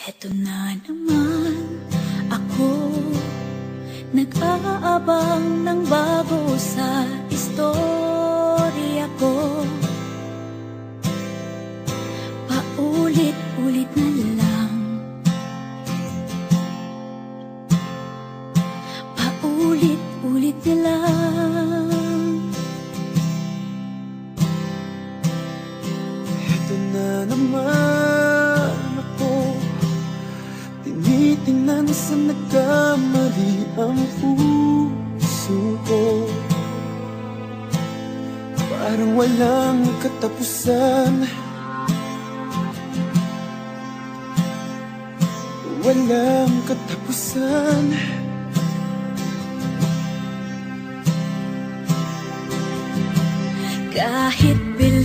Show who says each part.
Speaker 1: Heto na naman ako Nag-aabang ng bago sa istorya ko. Paulit-ulit na lang. Paulit-ulit na lang.
Speaker 2: Ito na naman Sa nagkamali ang puso ko. Parang walang katapusan. Walang katapusan.
Speaker 1: Kahit sarili